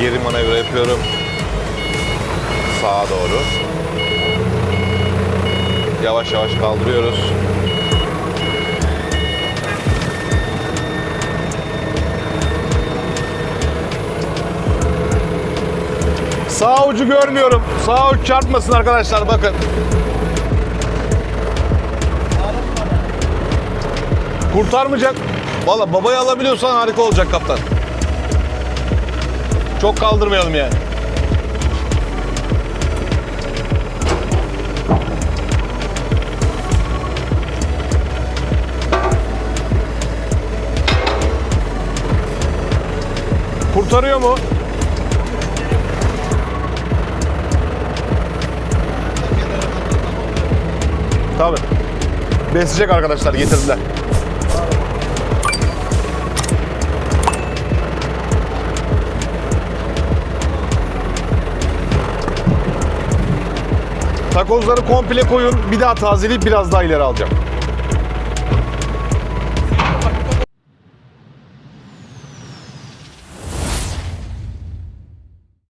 Geri manevra yapıyorum. Sağa doğru. Yavaş yavaş kaldırıyoruz. Sağ ucu görmüyorum. Sağ uç çarpmasın arkadaşlar bakın. Kurtarmayacak. Valla babayı alabiliyorsan harika olacak kaptan. Çok kaldırmayalım yani. Kurtarıyor mu? Tabii. Besleyecek arkadaşlar getirdiler. Takozları komple koyun. Bir daha tazeleyip biraz daha ileri alacağım.